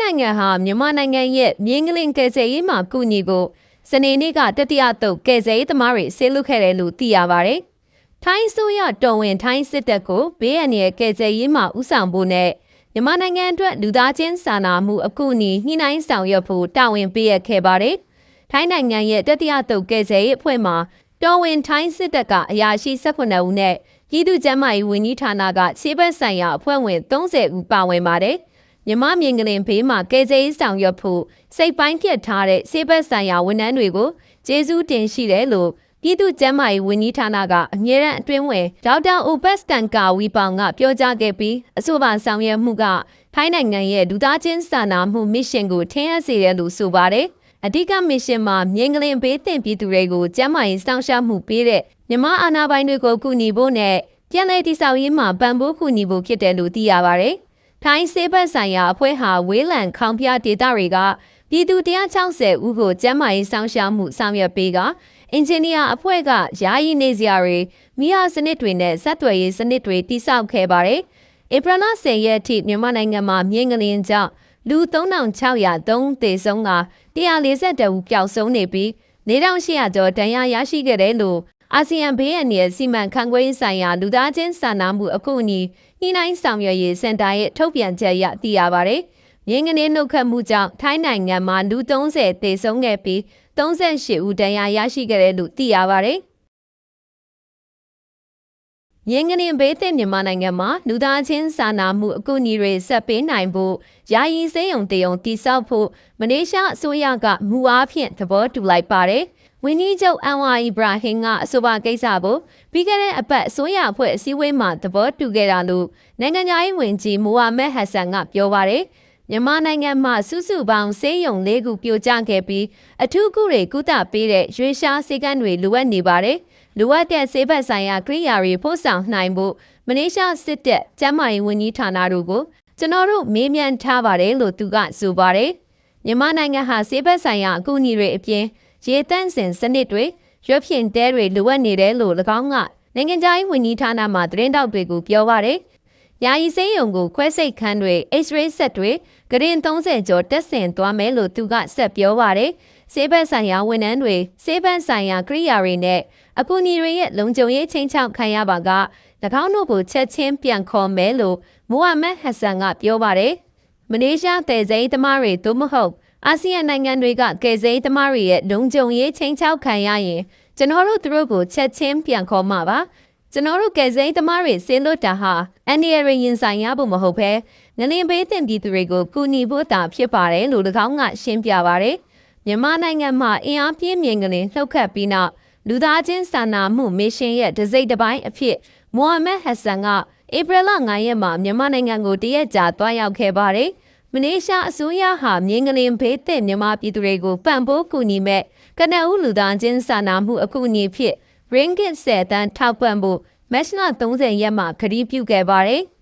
နိုင်ငံဟာမြန်မာနိုင်ငံရဲ့မြင်းကလင်းကယ်ဆယ်ရေးမှာကုညီကိုစနေနေ့ကတတိယတုပ်ကယ်ဆယ်ရေးသမားတွေဆေးလွတ်ခဲ့တယ်လို့သိရပါတယ်။ထိုင်းဆိုရတော်ဝင်ထိုင်းစစ်တပ်ကိုဘေးအန္တရာယ်ကယ်ဆယ်ရေးမှာဥဆောင်ဖို့နဲ့မြန်မာနိုင်ငံအတွက်လူသားချင်းစာနာမှုအကူအညီညှိနှိုင်းဆောင်ရွက်ဖို့တာဝန်ပေးရခဲ့ပါတယ်။ထိုင်းနိုင်ငံရဲ့တတိယတုပ်ကယ်ဆယ်ရေးအဖွဲ့မှာတော်ဝင်ထိုင်းစစ်တပ်ကအရာရှိ18ဦးနဲ့ပြည်သူ့ကျန်းမာရေးဝန်ကြီးဌာနကခြေဘက်ဆိုင်ရာအဖွဲ့ဝင်30ဦးပါဝင်ပါတယ်။ မြမမြင်ကလင်ဘေးမှာကယ်ဆယ်ရေးဆောင်ရွက်ဖို့စိတ်ပိုင်းပြတ်ထားတဲ့ဆေးဘက်ဆိုင်ရာဝန်ထမ်းတွေကိုကျေးဇူးတင်ရှိတယ်လို့ပြည်သူ့ကျန်းမာရေးဝန်ကြီးဌာနကအမြဲတမ်းအတွင်းဝင်ဒေါက်တာအိုဘတ်စတန်ကာဝီပောင်ကပြောကြားခဲ့ပြီးအဆိုပါဆောင်ရွက်မှုကထိုင်းနိုင်ငံရဲ့ဒူသားချင်းစာနာမှုမစ်ရှင်ကိုထင်ဟပ်စေတယ်လို့ဆိုပါတယ်။အဓိကမစ်ရှင်မှာမြင်းကလင်ဘေးတင်ပြည်သူတွေကိုကျန်းမာရေးစောင့်ရှောက်မှုပေးတဲ့မြမအာဏာပိုင်တွေကိုကူညီဖို့နဲ့ပြန်လည်တည်ဆောက်ရေးမှာပံ့ပိုးကူညီဖို့ဖြစ်တယ်လို့သိရပါတယ်။ ထိုင်းစေဘတ်ဆိုင်ရာအဖွဲ့ဟာဝေးလံခေါင်ဖျားဒေသတွေကပြည်သူ160ဦးကိုကျန်းမာရေးစောင့်ရှောက်မှုဆောင်ရွက်ပေးကအင်ဂျင်နီယာအဖွဲ့ကယာယီနေစရာတွေမိဟာစနစ်တွေနဲ့စက်သွယ်ရေးစနစ်တွေတိစောက်ခဲ့ပါတယ်။ဧပြီလ10ရက်အထိမြန်မာနိုင်ငံမှာမြင်းကလင်းကြောင့်လူ3603သေဆုံးက140ဦးပျောက်ဆုံးနေပြီး4800ကျော်ဒဏ်ရာရရှိခဲ့တယ်လို့ အာဆီယံဘေးအန္တရာယ်စီမံခန့်ခွဲရေးဆိုင်ရာလူသားချင်းစာနာမှုအကူအညီညှိနှိုင်းဆောင်ရွက်ရေးစင်တာရဲ့ထုတ်ပြန်ချက်အရသိရပါတယ်။မြင်းကနေနှုတ်ခတ်မှုကြောင့်ထိုင်းနိုင်ငံမှာလူ30သေဆုံးခဲ့ပြီး38ဦးဒဏ်ရာရရှိခဲ့တယ်လို့သိရပါတယ်။ရင်းကနေဘေးသင့်မြန်မာနိုင်ငံမှာလူသားချင်းစာနာမှုအကူအညီတွေဆက်ပေးနိုင်ဖို့ယာယီစေယုံတေယုံတိစောက်ဖို့မလေးရှားအစိုးရကမူအားဖြင့်သဘောတူလိုက်ပါတယ်။ ဝင်းကြီးချုပ်အန်ဝါအီဘရာဟင်ကအဆိုပါကိစ္စကိုပြီးခဲ့တဲ့အပတ်အစိုးရအဖွဲ့အစည်းအဝေးမှာသဘောတူခဲ့တာလို့နိုင်ငံသားရေးဝန်ကြီးမိုဟာမက်ဟတ်ဆန်ကပြောပါတယ်။မြန်မာနိုင်ငံမှာစုစုပေါင်းဆေးရုံ၄ခုပြိုကျခဲ့ပြီးအထူးကုတွေကုသပေးတဲ့ရွေရှားစေကန်းတွေလိုအပ်နေပါတယ်။လိုအပ်တဲ့ဆေးဘက်ဆိုင်ရာကိရိယာတွေပို့ဆောင်နိုင်ဖို့မလေးရှားစစ်တပ်ကျန်းမာရေးဝန်ကြီးဌာနတို့ကိုကျွန်တော်တို့မေးမြန်းထားပါတယ်လို့သူကဆိုပါတယ်မြန်မာနိုင်ငံဟာဆေးဘက်ဆိုင်ရာအကူအညီတွေအပြင် ရေတန့်စင်စနစ်တွေရွက်ဖြင့်တဲတွေလိုအပ်နေတယ်လို့၎င်းကနိုင်ငံခြားရေးဝန်ကြီးဌာနမှသတင်းတောက်တွေကိုပြောပါတယ်ယာယီစေးရုံကိုခွဲစိတ်ခန်းတွေ X-ray ဆက်တွေဂရင်30ကျော်တက်ဆင်သွားမယ်လို့သူကဆက်ပြောပါတယ်ဆေးဘက်ဆိုင်ရာဝန်ထမ်းတွေဆေးဘက်ဆိုင်ရာကိရိယာတွေနဲ့အကူအညီတွေရဲ့လုံခြုံရေးချင်းချောက်ခံရပါက၎င်းတို့ကိုချက်ချင်းပြန်ခေါ်မယ်လို့မိုဟာမက်ဟက်ဆန်ကပြောပါတယ်။မလေးရှားတည်စိမ်းသမားတွေသို့မဟုတ် အာဆီယံနိုင်ငံတွေကကယ်ဆယ်သမားတွေရဲ့လုံခြုံရေးချင်းချောက်ခံရရင်ကျွန်တော်တို့သူတို့ကိုချက်ချင်းပြန်ခေါ်မှာပါ။ကျွန်တော်တို့ကယ်ဆယ်သမားတွေဆင်းလွတ်တာဟာအန်ဒီရရင်ဆိုင်ရဖို့မဟုတ်ဘဲငလင်ပေးတင်ပြည်သူတွေကိုကူညီဖို့တာဖြစ်ပါတယ်လို့၎င်းကရှင်းပြပါတယ်။မြန်မာနိုင်ငံမှာအင်အားပြင်းမြင်ကလေးလှုပ်ခတ်ပြီးနောက်လူသားချင်းစာနာမှုမစ်ရှင်ရဲ့ဒစိတ်တစ်ပိုင်းအဖြစ်မိုဟာမက်ဟက်ဆန်ကဧပြီလ9ရက်မှာမြန်မာနိုင်ငံကိုတရက်ကြာသွားရောက်ခဲ့ပါတယ်။ မလေးရှားအစိုးရဟာမြင်းကလင်ဘေးသင့်မြန်မာပြည်သူတွေကိုပံ့ပိုးကူညီမဲ့ကနအူးလူသားချင်းစာနာမှုအကူအညီဖြစ် ringgit 10တန်းထောက်ပံ့ဖို့မက်ရှ်လ30ရက်မှာခရီးပြုခဲ့ပါတယ်။